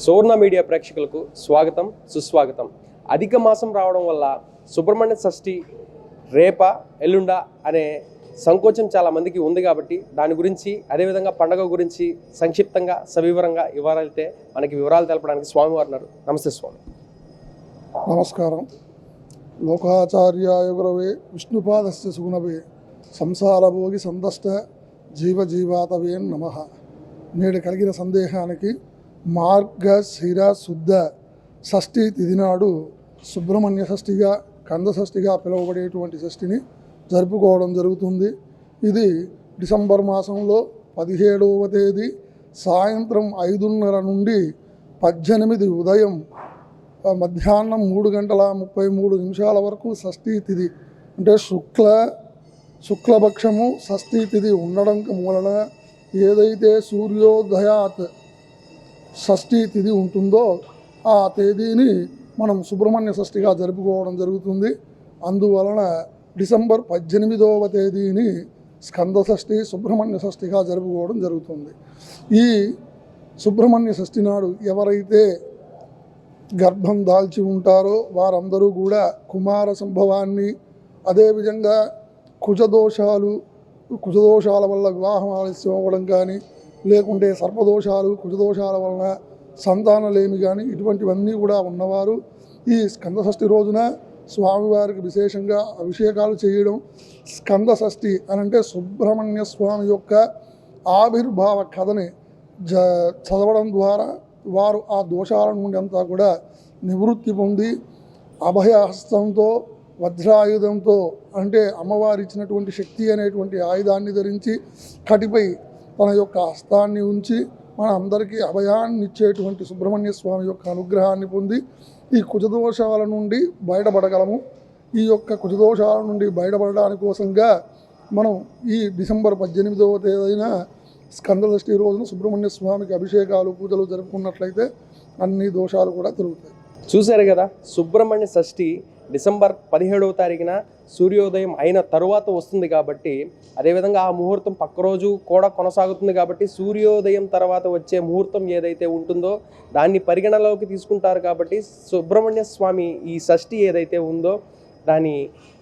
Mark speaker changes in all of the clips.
Speaker 1: సువర్ణ media ప్రేక్షకులకు స్వాగతం సుస్వాగతం. అధిక మాసం రావడం వల్ల సుబ్రహ్మణ్య షష్ఠి రేప ఎల్లుండ అనే సంకోచం చాలా మందికి ఉంది కాబట్టి దాని గురించి అదేవిధంగా పండగ గురించి సంక్షిప్తంగా సవివరంగా ఇవ్వాలైతే మనకి వివరాలు తెలపడానికి స్వామి వారు నమస్తే స్వామి.
Speaker 2: నమస్కారం. లోకాచార్యాయ గురవే విష్ణుపాదస్య సుగుణవే సంసారభోగి సందష్ట జీవజీవాతవే నమ. నేడు కలిగిన సందేహానికి మార్గ శిర శుద్ధ షష్ఠి తిథి నాడు సుబ్రహ్మణ్య షష్ఠిగా కంద షష్ఠిగా పిలువబడేటువంటి షష్ఠిని జరుపుకోవడం జరుగుతుంది. ఇది డిసెంబర్ మాసంలో పదిహేడవ తేదీ సాయంత్రం ఐదున్నర నుండి పద్దెనిమిది ఉదయం మధ్యాహ్నం మూడు గంటల ముప్పై మూడు నిమిషాల వరకు షష్ఠీ తిథి అంటే శుక్ల శుక్లపక్షము షష్ఠీ తిథి ఉండడం మూలన ఏదైతే సూర్యోదయాత్ షష్ఠీ తిథి ఉంటుందో ఆ తేదీని మనం సుబ్రహ్మణ్య షష్ఠిగా జరుపుకోవడం జరుగుతుంది. అందువలన డిసెంబర్ పద్దెనిమిదవ తేదీని స్కంద షష్ఠి సుబ్రహ్మణ్య షష్ఠిగా జరుపుకోవడం జరుగుతుంది. ఈ సుబ్రహ్మణ్య షష్ఠి నాడు ఎవరైతే గర్భం దాల్చి ఉంటారో వారందరూ కూడా కుమార సంభవాన్ని అదేవిధంగా కుజదోషాలు కుజదోషాల వల్ల వివాహం ఆలస్యం అవ్వడం కానీ లేకుంటే సర్పదోషాలు కుజదోషాల వలన సంతానలేమి కానీ ఇటువంటివన్నీ కూడా ఉన్నవారు ఈ స్కందషష్ఠి రోజున స్వామివారికి విశేషంగా అభిషేకాలు చేయడం స్కందషష్ఠి అని అంటే సుబ్రహ్మణ్య స్వామి యొక్క ఆవిర్భావ కథని జ చదవడం ద్వారా వారు ఆ దోషాల నుండి అంతా కూడా నివృత్తి పొంది అభయహస్తంతో వజ్రాయుధంతో అంటే అమ్మవారు ఇచ్చినటువంటి శక్తి అనేటువంటి ఆయుధాన్ని ధరించి కటిపై తన యొక్క హస్తాన్ని ఉంచి మన అందరికీ అభయాన్ని ఇచ్చేటువంటి సుబ్రహ్మణ్య స్వామి యొక్క అనుగ్రహాన్ని పొంది ఈ కుజదోషాల నుండి బయటపడగలము. ఈ యొక్క కుజదోషాల నుండి బయటపడడానికి కోసంగా మనం ఈ డిసెంబర్ పద్దెనిమిదవ తేదీన స్కందదృష్టి రోజున సుబ్రహ్మణ్య స్వామికి అభిషేకాలు పూజలు జరుపుకున్నట్లయితే అన్ని దోషాలు కూడా తిరుగుతాయి.
Speaker 1: చూశారు కదా సుబ్రహ్మణ్య షష్ఠి డిసెంబర్ పదిహేడవ తారీఖున సూర్యోదయం అయిన తరువాత వస్తుంది కాబట్టి అదేవిధంగా ఆ ముహూర్తం పక్క రోజు కూడా కొనసాగుతుంది కాబట్టి సూర్యోదయం తర్వాత వచ్చే ముహూర్తం ఏదైతే ఉంటుందో దాన్ని పరిగణలోకి తీసుకుంటారు కాబట్టి సుబ్రహ్మణ్య స్వామి ఈ షష్ఠి ఏదైతే ఉందో దాని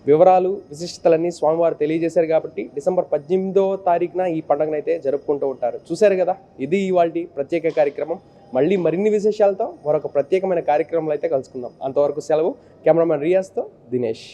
Speaker 1: వివరాలు విశిష్టతలన్నీ స్వామివారు తెలియజేశారు కాబట్టి డిసెంబర్ పద్దెనిమిదో తారీఖున ఈ పండుగనైతే జరుపుకుంటూ ఉంటారు. చూశారు కదా ఇది ఇవాళ ప్రత్యేక కార్యక్రమం. మళ్ళీ మరిన్ని విశేషాలతో మరొక ప్రత్యేకమైన కార్యక్రమంలో అయితే కలుసుకుందాం. అంతవరకు సెలవు. కెమెరామెన్ రియాజ్తో దినేష్.